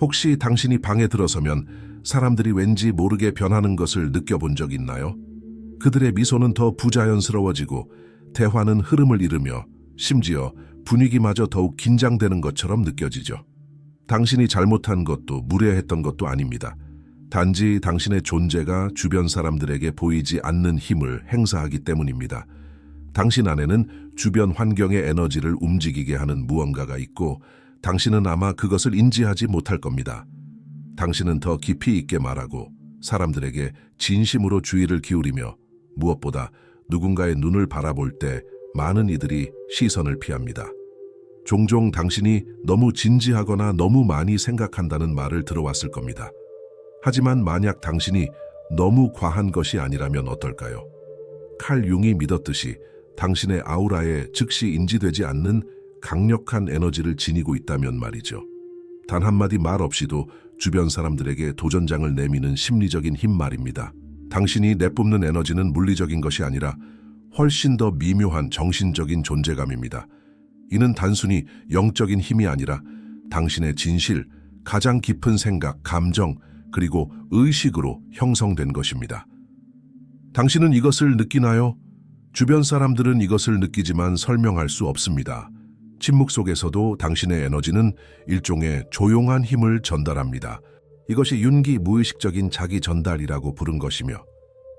혹시 당신이 방에 들어서면 사람들이 왠지 모르게 변하는 것을 느껴본 적 있나요? 그들의 미소는 더 부자연스러워지고 대화는 흐름을 잃으며 심지어 분위기마저 더욱 긴장되는 것처럼 느껴지죠. 당신이 잘못한 것도 무례했던 것도 아닙니다. 단지 당신의 존재가 주변 사람들에게 보이지 않는 힘을 행사하기 때문입니다. 당신 안에는 주변 환경의 에너지를 움직이게 하는 무언가가 있고 당신은 아마 그것을 인지하지 못할 겁니다. 당신은 더 깊이 있게 말하고 사람들에게 진심으로 주의를 기울이며 무엇보다 누군가의 눈을 바라볼 때 많은 이들이 시선을 피합니다. 종종 당신이 너무 진지하거나 너무 많이 생각한다는 말을 들어왔을 겁니다. 하지만 만약 당신이 너무 과한 것이 아니라면 어떨까요? 칼 융이 믿었듯이 당신의 아우라에 즉시 인지되지 않는 강력한 에너지를 지니고 있다면 말이죠. 단 한마디 말 없이도 주변 사람들에게 도전장을 내미는 심리적인 힘 말입니다. 당신이 내뿜는 에너지는 물리적인 것이 아니라 훨씬 더 미묘한 정신적인 존재감입니다. 이는 단순히 영적인 힘이 아니라 당신의 진실, 가장 깊은 생각, 감정, 그리고 의식으로 형성된 것입니다. 당신은 이것을 느끼나요? 주변 사람들은 이것을 느끼지만 설명할 수 없습니다. 침묵 속에서도 당신의 에너지는 일종의 조용한 힘을 전달합니다. 이것이 윤기 무의식적인 자기 전달이라고 부른 것이며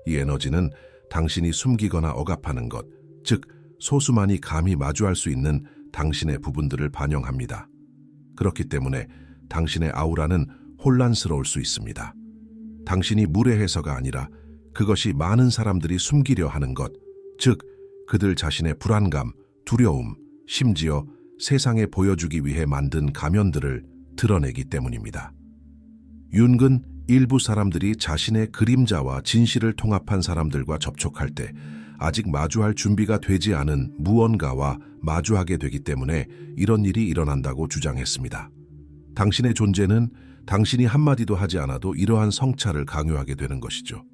이 에너지는 당신이 숨기거나 억압하는 것, 즉 소수만이 감히 마주할 수 있는 당신의 부분들을 반영합니다. 그렇기 때문에 당신의 아우라는 혼란스러울 수 있습니다. 당신이 무례해서가 아니라 그것이 많은 사람들이 숨기려 하는 것, 즉 그들 자신의 불안감, 두려움, 심지어 세상에 보여주기 위해 만든 가면들을 드러내기 때문입니다. 윤근 일부 사람들이 자신의 그림자와 진실을 통합한 사람들과 접촉할 때 아직 마주할 준비가 되지 않은 무언가와 마주하게 되기 때문에 이런 일이 일어난다고 주장했습니다. 당신의 존재는 당신이 한마디도 하지 않아도 이러한 성찰을 강요하게 되는 것이죠.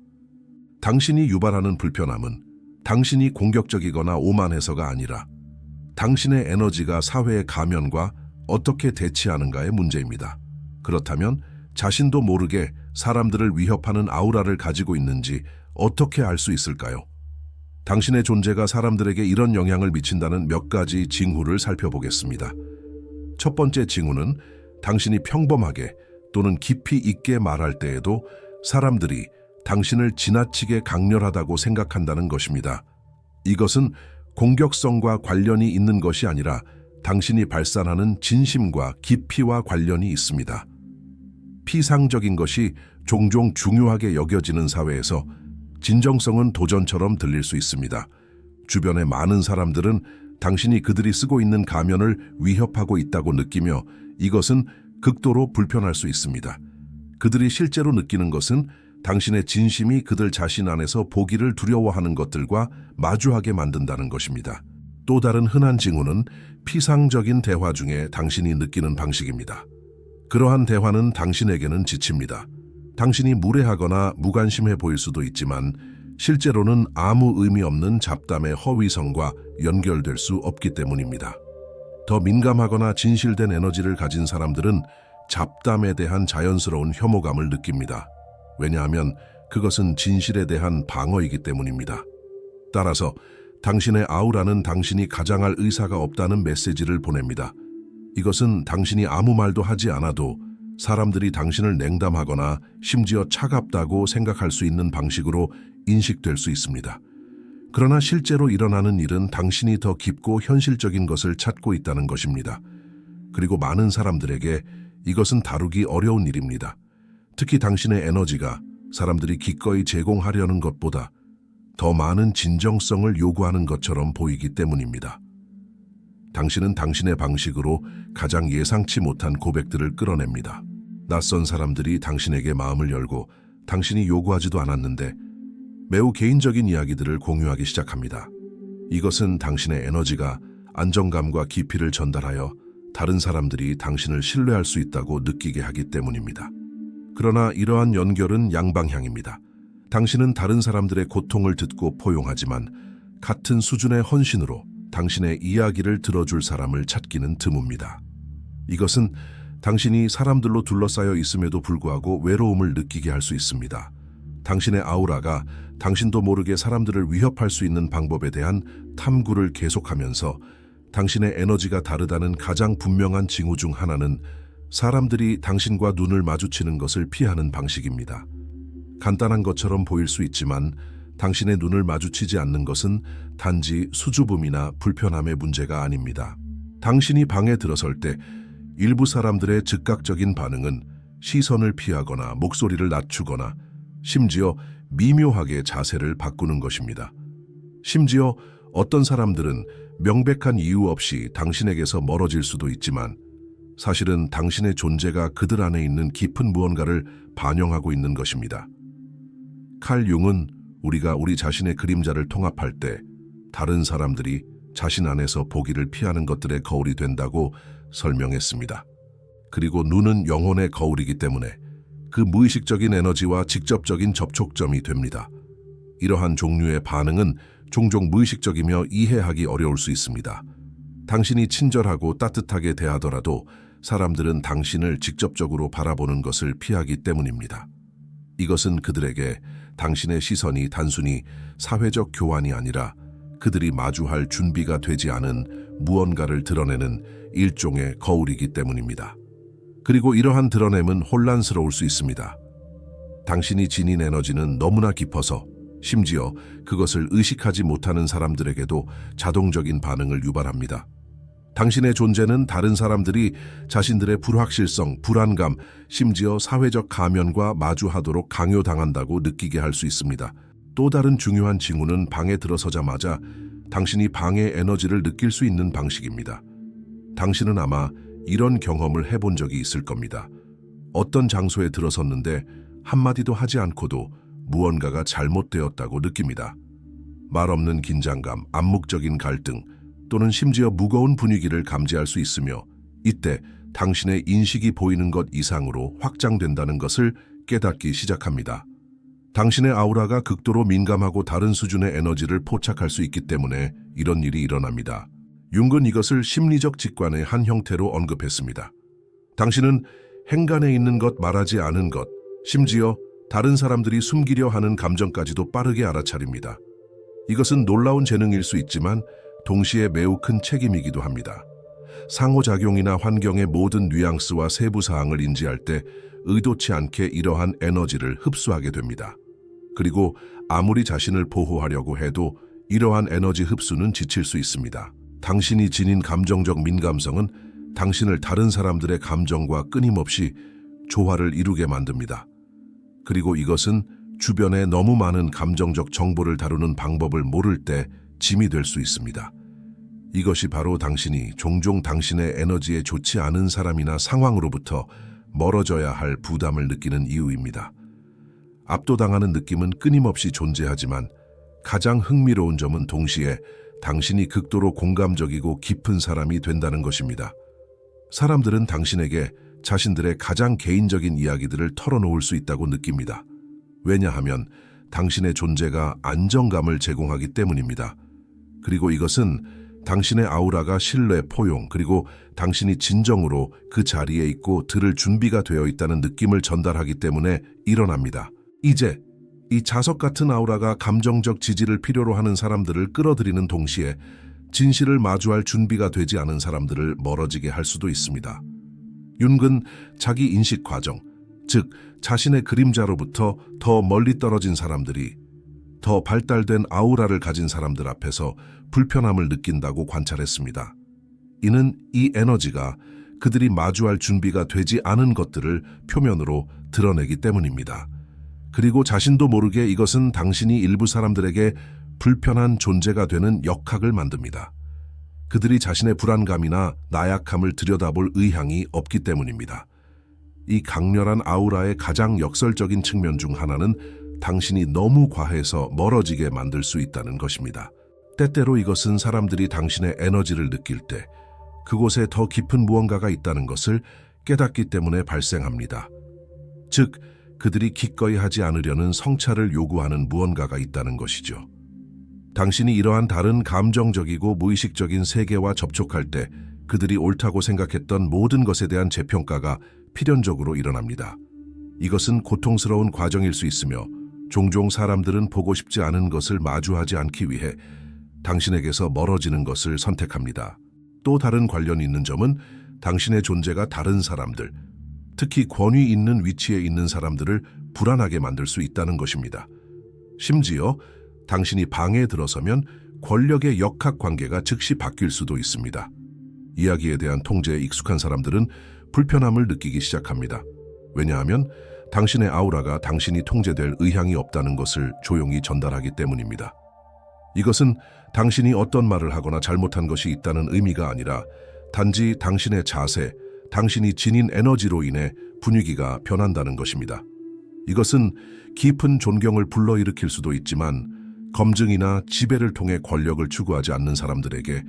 당신이 유발하는 불편함은 당신이 공격적이거나 오만해서가 아니라 당신의 에너지가 사회의 가면과 어떻게 대치하는가의 문제입니다. 그렇다면 자신도 모르게 사람들을 위협하는 아우라를 가지고 있는지 어떻게 알 수 있을까요? 당신의 존재가 사람들에게 이런 영향을 미친다는 몇 가지 징후를 살펴보겠습니다. 첫 번째 징후는 당신이 평범하게 또는 깊이 있게 말할 때에도 사람들이 당신을 지나치게 강렬하다고 생각한다는 것입니다. 이것은 공격성과 관련이 있는 것이 아니라 당신이 발산하는 진심과 깊이와 관련이 있습니다. 피상적인 것이 종종 중요하게 여겨지는 사회에서 진정성은 도전처럼 들릴 수 있습니다. 주변의 많은 사람들은 당신이 그들이 쓰고 있는 가면을 위협하고 있다고 느끼며 이것은 극도로 불편할 수 있습니다. 그들이 실제로 느끼는 것은 당신의 진심이 그들 자신 안에서 보기를 두려워하는 것들과 마주하게 만든다는 것입니다. 또 다른 흔한 징후는 피상적인 대화 중에 당신이 느끼는 방식입니다. 그러한 대화는 당신에게는 지칩니다. 당신이 무례하거나 무관심해 보일 수도 있지만 실제로는 아무 의미 없는 잡담의 허위성과 연결될 수 없기 때문입니다. 더 민감하거나 진실된 에너지를 가진 사람들은 잡담에 대한 자연스러운 혐오감을 느낍니다. 왜냐하면 그것은 진실에 대한 방어이기 때문입니다. 따라서 당신의 아우라는 당신이 가장할 의사가 없다는 메시지를 보냅니다. 이것은 당신이 아무 말도 하지 않아도 사람들이 당신을 냉담하거나 심지어 차갑다고 생각할 수 있는 방식으로 인식될 수 있습니다. 그러나 실제로 일어나는 일은 당신이 더 깊고 현실적인 것을 찾고 있다는 것입니다. 그리고 많은 사람들에게 이것은 다루기 어려운 일입니다. 특히 당신의 에너지가 사람들이 기꺼이 제공하려는 것보다 더 많은 진정성을 요구하는 것처럼 보이기 때문입니다. 당신은 당신의 방식으로 가장 예상치 못한 고백들을 끌어냅니다. 낯선 사람들이 당신에게 마음을 열고 당신이 요구하지도 않았는데 매우 개인적인 이야기들을 공유하기 시작합니다. 이것은 당신의 에너지가 안정감과 깊이를 전달하여 다른 사람들이 당신을 신뢰할 수 있다고 느끼게 하기 때문입니다. 그러나 이러한 연결은 양방향입니다. 당신은 다른 사람들의 고통을 듣고 포용하지만 같은 수준의 헌신으로 당신의 이야기를 들어줄 사람을 찾기는 드뭅니다. 이것은 당신이 사람들로 둘러싸여 있음에도 불구하고 외로움을 느끼게 할 수 있습니다. 당신의 아우라가 당신도 모르게 사람들을 위협할 수 있는 방법에 대한 탐구를 계속하면서 당신의 에너지가 다르다는 가장 분명한 징후 중 하나는 사람들이 당신과 눈을 마주치는 것을 피하는 방식입니다. 간단한 것처럼 보일 수 있지만 당신의 눈을 마주치지 않는 것은 단지 수줍음이나 불편함의 문제가 아닙니다. 당신이 방에 들어설 때 일부 사람들의 즉각적인 반응은 시선을 피하거나 목소리를 낮추거나 심지어 미묘하게 자세를 바꾸는 것입니다. 심지어 어떤 사람들은 명백한 이유 없이 당신에게서 멀어질 수도 있지만 사실은 당신의 존재가 그들 안에 있는 깊은 무언가를 반영하고 있는 것입니다. 칼 융은 우리가 우리 자신의 그림자를 통합할 때 다른 사람들이 자신 안에서 보기를 피하는 것들의 거울이 된다고 설명했습니다. 그리고 눈은 영혼의 거울이기 때문에 그 무의식적인 에너지와 직접적인 접촉점이 됩니다. 이러한 종류의 반응은 종종 무의식적이며 이해하기 어려울 수 있습니다. 당신이 친절하고 따뜻하게 대하더라도 사람들은 당신을 직접적으로 바라보는 것을 피하기 때문입니다. 이것은 그들에게 당신의 시선이 단순히 사회적 교환이 아니라 그들이 마주할 준비가 되지 않은 무언가를 드러내는 일종의 거울이기 때문입니다. 그리고 이러한 드러냄은 혼란스러울 수 있습니다. 당신이 지닌 에너지는 너무나 깊어서 심지어 그것을 의식하지 못하는 사람들에게도 자동적인 반응을 유발합니다. 당신의 존재는 다른 사람들이 자신들의 불확실성, 불안감, 심지어 사회적 가면과 마주하도록 강요당한다고 느끼게 할 수 있습니다. 또 다른 중요한 징후는 방에 들어서자마자 당신이 방의 에너지를 느낄 수 있는 방식입니다. 당신은 아마 이런 경험을 해본 적이 있을 겁니다. 어떤 장소에 들어섰는데 한마디도 하지 않고도 무언가가 잘못되었다고 느낍니다. 말 없는 긴장감, 암묵적인 갈등, 또는 심지어 무거운 분위기를 감지할 수 있으며 이때 당신의 인식이 보이는 것 이상으로 확장된다는 것을 깨닫기 시작합니다. 당신의 아우라가 극도로 민감하고 다른 수준의 에너지를 포착할 수 있기 때문에 이런 일이 일어납니다. 융은 이것을 심리적 직관의 한 형태로 언급했습니다. 당신은 행간에 있는 것 말하지 않은 것, 심지어 다른 사람들이 숨기려 하는 감정까지도 빠르게 알아차립니다. 이것은 놀라운 재능일 수 있지만 동시에 매우 큰 책임이기도 합니다. 상호작용이나 환경의 모든 뉘앙스와 세부 사항을 인지할 때 의도치 않게 이러한 에너지를 흡수하게 됩니다. 그리고 아무리 자신을 보호하려고 해도 이러한 에너지 흡수는 지칠 수 있습니다. 당신이 지닌 감정적 민감성은 당신을 다른 사람들의 감정과 끊임없이 조화를 이루게 만듭니다. 그리고 이것은 주변에 너무 많은 감정적 정보를 다루는 방법을 모를 때 짐이 될 수 있습니다. 이것이 바로 당신이 종종 당신의 에너지에 좋지 않은 사람이나 상황으로부터 멀어져야 할 부담을 느끼는 이유입니다. 압도당하는 느낌은 끊임없이 존재하지만 가장 흥미로운 점은 동시에 당신이 극도로 공감적이고 깊은 사람이 된다는 것입니다. 사람들은 당신에게 자신들의 가장 개인적인 이야기들을 털어놓을 수 있다고 느낍니다. 왜냐하면 당신의 존재가 안정감을 제공하기 때문입니다. 그리고 이것은 당신의 아우라가 신뢰, 포용, 그리고 당신이 진정으로 그 자리에 있고 들을 준비가 되어 있다는 느낌을 전달하기 때문에 일어납니다. 이제 이 자석 같은 아우라가 감정적 지지를 필요로 하는 사람들을 끌어들이는 동시에 진실을 마주할 준비가 되지 않은 사람들을 멀어지게 할 수도 있습니다. 윤근 자기 인식 과정, 즉 자신의 그림자로부터 더 멀리 떨어진 사람들이 더 발달된 아우라를 가진 사람들 앞에서 불편함을 느낀다고 관찰했습니다. 이는 이 에너지가 그들이 마주할 준비가 되지 않은 것들을 표면으로 드러내기 때문입니다. 그리고 자신도 모르게 이것은 당신이 일부 사람들에게 불편한 존재가 되는 역학을 만듭니다. 그들이 자신의 불안감이나 나약함을 들여다볼 의향이 없기 때문입니다. 이 강렬한 아우라의 가장 역설적인 측면 중 하나는 당신이 너무 과해서 멀어지게 만들 수 있다는 것입니다. 때때로 이것은 사람들이 당신의 에너지를 느낄 때 그곳에 더 깊은 무언가가 있다는 것을 깨닫기 때문에 발생합니다. 즉, 그들이 기꺼이 하지 않으려는 성찰을 요구하는 무언가가 있다는 것이죠. 당신이 이러한 다른 감정적이고 무의식적인 세계와 접촉할 때 그들이 옳다고 생각했던 모든 것에 대한 재평가가 필연적으로 일어납니다. 이것은 고통스러운 과정일 수 있으며 종종 사람들은 보고 싶지 않은 것을 마주하지 않기 위해 당신에게서 멀어지는 것을 선택합니다. 또 다른 관련이 있는 점은 당신의 존재가 다른 사람들, 특히 권위 있는 위치에 있는 사람들을 불안하게 만들 수 있다는 것입니다. 심지어 당신이 방에 들어서면 권력의 역학 관계가 즉시 바뀔 수도 있습니다. 이야기에 대한 통제에 익숙한 사람들은 불편함을 느끼기 시작합니다. 왜냐하면 당신의 아우라가 당신이 통제될 의향이 없다는 것을 조용히 전달하기 때문입니다. 이것은 당신이 어떤 말을 하거나 잘못한 것이 있다는 의미가 아니라 단지 당신의 자세, 당신이 지닌 에너지로 인해 분위기가 변한다는 것입니다. 이것은 깊은 존경을 불러일으킬 수도 있지만 검증이나 지배를 통해 권력을 추구하지 않는 사람들에게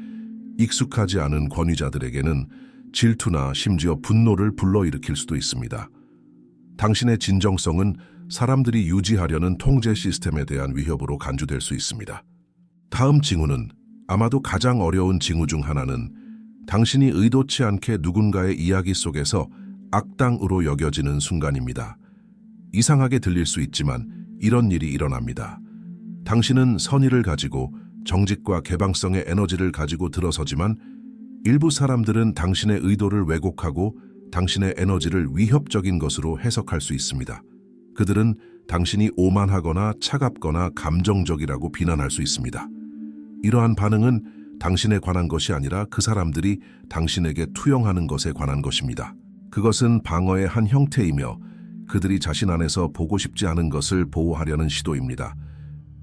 익숙하지 않은 권위자들에게는 질투나 심지어 분노를 불러일으킬 수도 있습니다. 당신의 진정성은 사람들이 유지하려는 통제 시스템에 대한 위협으로 간주될 수 있습니다. 다음 징후는 아마도 가장 어려운 징후 중 하나는 당신이 의도치 않게 누군가의 이야기 속에서 악당으로 여겨지는 순간입니다. 이상하게 들릴 수 있지만 이런 일이 일어납니다. 당신은 선의를 가지고 정직과 개방성의 에너지를 가지고 들어서지만 일부 사람들은 당신의 의도를 왜곡하고 당신의 에너지를 위협적인 것으로 해석할 수 있습니다. 그들은 당신이 오만하거나 차갑거나 감정적이라고 비난할 수 있습니다. 이러한 반응은 당신에 관한 것이 아니라 그 사람들이 당신에게 투영하는 것에 관한 것입니다. 그것은 방어의 한 형태이며 그들이 자신 안에서 보고 싶지 않은 것을 보호하려는 시도입니다.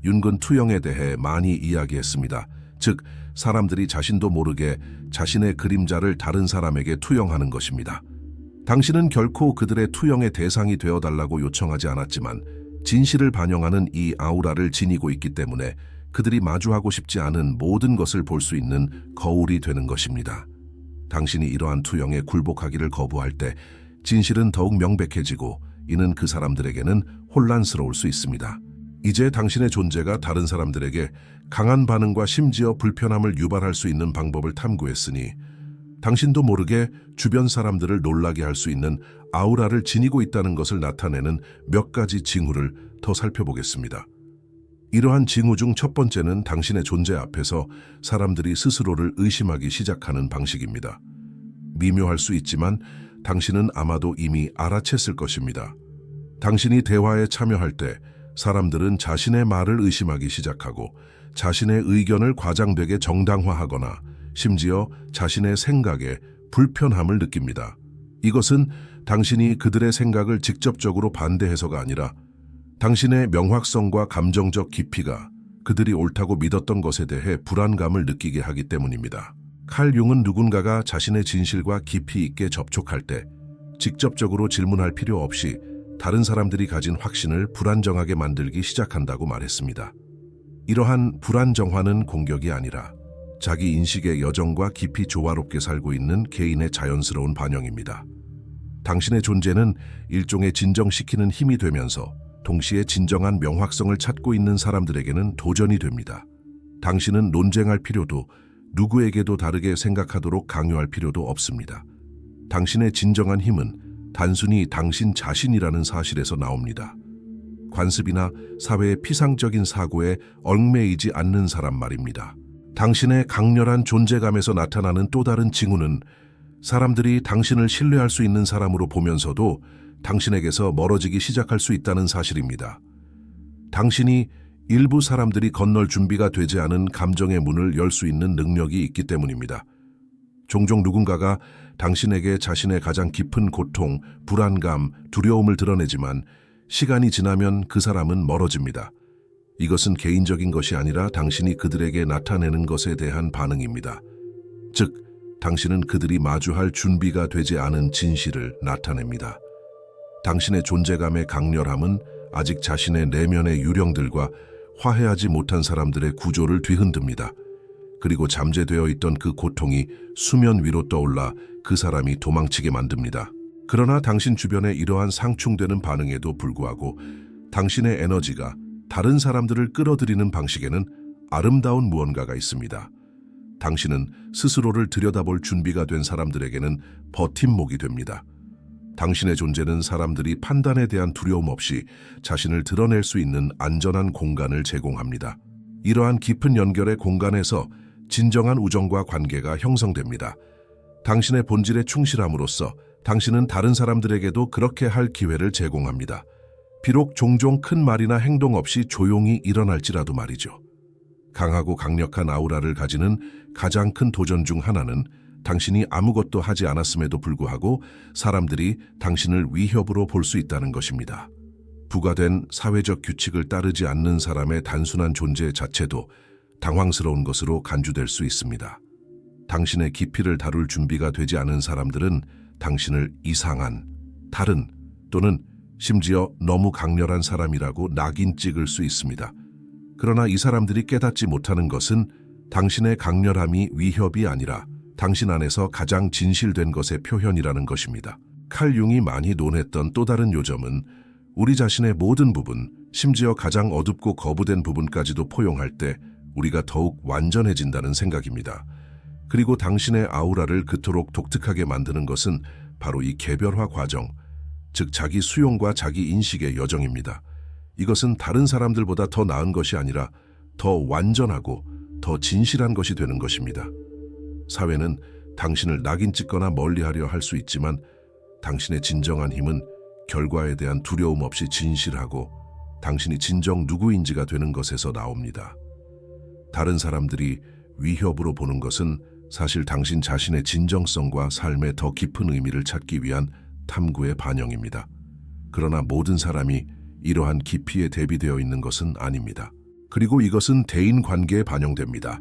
윤근 투영에 대해 많이 이야기했습니다. 즉, 사람들이 자신도 모르게 자신의 그림자를 다른 사람에게 투영하는 것입니다. 당신은 결코 그들의 투영의 대상이 되어달라고 요청하지 않았지만 진실을 반영하는 이 아우라를 지니고 있기 때문에 그들이 마주하고 싶지 않은 모든 것을 볼 수 있는 거울이 되는 것입니다. 당신이 이러한 투영에 굴복하기를 거부할 때 진실은 더욱 명백해지고 이는 그 사람들에게는 혼란스러울 수 있습니다. 이제 당신의 존재가 다른 사람들에게 강한 반응과 심지어 불편함을 유발할 수 있는 방법을 탐구했으니 당신도 모르게 주변 사람들을 놀라게 할 수 있는 아우라를 지니고 있다는 것을 나타내는 몇 가지 징후를 더 살펴보겠습니다. 이러한 징후 중 첫 번째는 당신의 존재 앞에서 사람들이 스스로를 의심하기 시작하는 방식입니다. 미묘할 수 있지만 당신은 아마도 이미 알아챘을 것입니다. 당신이 대화에 참여할 때 사람들은 자신의 말을 의심하기 시작하고 자신의 의견을 과장되게 정당화하거나 심지어 자신의 생각에 불편함을 느낍니다. 이것은 당신이 그들의 생각을 직접적으로 반대해서가 아니라 당신의 명확성과 감정적 깊이가 그들이 옳다고 믿었던 것에 대해 불안감을 느끼게 하기 때문입니다. 칼 융은 누군가가 자신의 진실과 깊이 있게 접촉할 때 직접적으로 질문할 필요 없이 다른 사람들이 가진 확신을 불안정하게 만들기 시작한다고 말했습니다. 이러한 불안정화는 공격이 아니라 자기 인식의 여정과 깊이 조화롭게 살고 있는 개인의 자연스러운 반영입니다. 당신의 존재는 일종의 진정시키는 힘이 되면서 동시에 진정한 명확성을 찾고 있는 사람들에게는 도전이 됩니다. 당신은 논쟁할 필요도 누구에게도 다르게 생각하도록 강요할 필요도 없습니다. 당신의 진정한 힘은 단순히 당신 자신이라는 사실에서 나옵니다. 관습이나 사회의 피상적인 사고에 얽매이지 않는 사람 말입니다. 당신의 강렬한 존재감에서 나타나는 또 다른 징후는 사람들이 당신을 신뢰할 수 있는 사람으로 보면서도 당신에게서 멀어지기 시작할 수 있다는 사실입니다. 당신이 일부 사람들이 건널 준비가 되지 않은 감정의 문을 열 수 있는 능력이 있기 때문입니다. 종종 누군가가 당신에게 자신의 가장 깊은 고통, 불안감, 두려움을 드러내지만 시간이 지나면 그 사람은 멀어집니다. 이것은 개인적인 것이 아니라 당신이 그들에게 나타내는 것에 대한 반응입니다. 즉, 당신은 그들이 마주할 준비가 되지 않은 진실을 나타냅니다. 당신의 존재감의 강렬함은 아직 자신의 내면의 유령들과 화해하지 못한 사람들의 구조를 뒤흔듭니다. 그리고 잠재되어 있던 그 고통이 수면 위로 떠올라 그 사람이 도망치게 만듭니다. 그러나 당신 주변의 이러한 상충되는 반응에도 불구하고 당신의 에너지가 다른 사람들을 끌어들이는 방식에는 아름다운 무언가가 있습니다. 당신은 스스로를 들여다볼 준비가 된 사람들에게는 버팀목이 됩니다. 당신의 존재는 사람들이 판단에 대한 두려움 없이 자신을 드러낼 수 있는 안전한 공간을 제공합니다. 이러한 깊은 연결의 공간에서 진정한 우정과 관계가 형성됩니다. 당신의 본질에 충실함으로써 당신은 다른 사람들에게도 그렇게 할 기회를 제공합니다. 비록 종종 큰 말이나 행동 없이 조용히 일어날지라도 말이죠. 강하고 강력한 아우라를 가지는 가장 큰 도전 중 하나는 당신이 아무것도 하지 않았음에도 불구하고 사람들이 당신을 위협으로 볼 수 있다는 것입니다. 부과된 사회적 규칙을 따르지 않는 사람의 단순한 존재 자체도 당황스러운 것으로 간주될 수 있습니다. 당신의 깊이를 다룰 준비가 되지 않은 사람들은 당신을 이상한, 다른 또는 심지어 너무 강렬한 사람이라고 낙인 찍을 수 있습니다. 그러나 이 사람들이 깨닫지 못하는 것은 당신의 강렬함이 위협이 아니라 당신 안에서 가장 진실된 것의 표현이라는 것입니다. 칼 융이 많이 논했던 또 다른 요점은 우리 자신의 모든 부분, 심지어 가장 어둡고 거부된 부분까지도 포용할 때 우리가 더욱 완전해진다는 생각입니다. 그리고 당신의 아우라를 그토록 독특하게 만드는 것은 바로 이 개별화 과정, 즉 자기 수용과 자기 인식의 여정입니다. 이것은 다른 사람들보다 더 나은 것이 아니라 더 완전하고 더 진실한 것이 되는 것입니다. 사회는 당신을 낙인 찍거나 멀리하려 할 수 있지만 당신의 진정한 힘은 결과에 대한 두려움 없이 진실하고 당신이 진정 누구인지가 되는 것에서 나옵니다. 다른 사람들이 위협으로 보는 것은 사실 당신 자신의 진정성과 삶의 더 깊은 의미를 찾기 위한 탐구의 반영입니다. 그러나 모든 사람이 이러한 깊이에 대비되어 있는 것은 아닙니다. 그리고 이것은 대인 관계에 반영됩니다.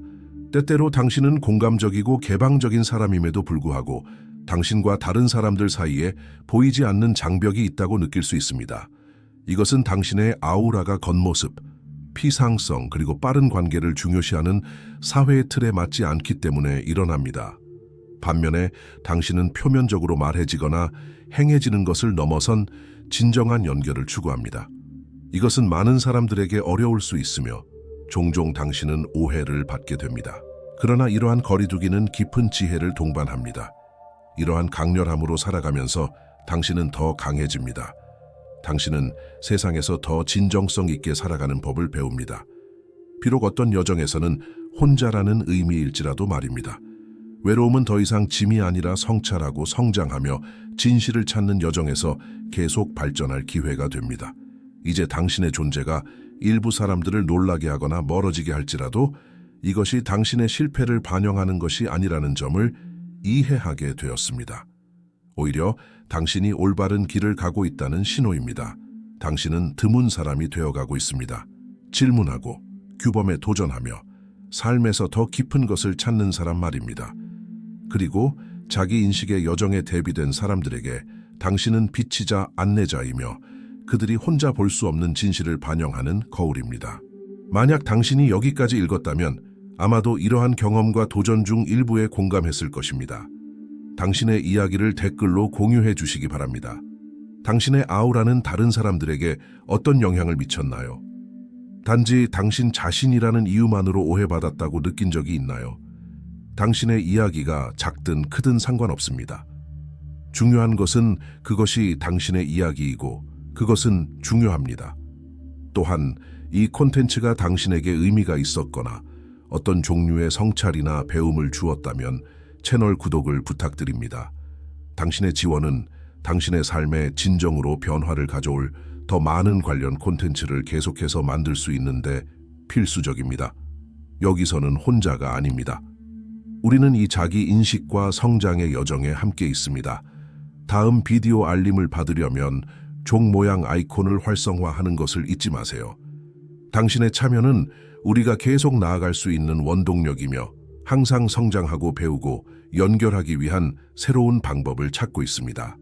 때때로 당신은 공감적이고 개방적인 사람임에도 불구하고 당신과 다른 사람들 사이에 보이지 않는 장벽이 있다고 느낄 수 있습니다. 이것은 당신의 아우라가 겉모습, 피상성 그리고 빠른 관계를 중요시하는 사회의 틀에 맞지 않기 때문에 일어납니다. 반면에 당신은 표면적으로 말해지거나 행해지는 것을 넘어선 진정한 연결을 추구합니다. 이것은 많은 사람들에게 어려울 수 있으며 종종 당신은 오해를 받게 됩니다. 그러나 이러한 거리두기는 깊은 지혜를 동반합니다. 이러한 강렬함으로 살아가면서 당신은 더 강해집니다. 당신은 세상에서 더 진정성 있게 살아가는 법을 배웁니다. 비록 어떤 여정에서는 혼자라는 의미일지라도 말입니다. 외로움은 더 이상 짐이 아니라 성찰하고 성장하며 진실을 찾는 여정에서 계속 발전할 기회가 됩니다. 이제 당신의 존재가 일부 사람들을 놀라게 하거나 멀어지게 할지라도 이것이 당신의 실패를 반영하는 것이 아니라는 점을 이해하게 되었습니다. 오히려 당신이 올바른 길을 가고 있다는 신호입니다. 당신은 드문 사람이 되어가고 있습니다. 질문하고 규범에 도전하며 삶에서 더 깊은 것을 찾는 사람 말입니다. 그리고 자기 인식의 여정에 대비된 사람들에게 당신은 빛이자 안내자이며 그들이 혼자 볼 수 없는 진실을 반영하는 거울입니다. 만약 당신이 여기까지 읽었다면 아마도 이러한 경험과 도전 중 일부에 공감했을 것입니다. 당신의 이야기를 댓글로 공유해 주시기 바랍니다. 당신의 아우라는 다른 사람들에게 어떤 영향을 미쳤나요? 단지 당신 자신이라는 이유만으로 오해받았다고 느낀 적이 있나요? 당신의 이야기가 작든 크든 상관없습니다. 중요한 것은 그것이 당신의 이야기이고 그것은 중요합니다. 또한 이 콘텐츠가 당신에게 의미가 있었거나 어떤 종류의 성찰이나 배움을 주었다면 채널 구독을 부탁드립니다. 당신의 지원은 당신의 삶에 진정으로 변화를 가져올 더 많은 관련 콘텐츠를 계속해서 만들 수 있는데 필수적입니다. 여기서는 혼자가 아닙니다. 우리는 이 자기 인식과 성장의 여정에 함께 있습니다. 다음 비디오 알림을 받으려면 종 모양 아이콘을 활성화하는 것을 잊지 마세요. 당신의 참여는 우리가 계속 나아갈 수 있는 원동력이며 항상 성장하고 배우고 연결하기 위한 새로운 방법을 찾고 있습니다.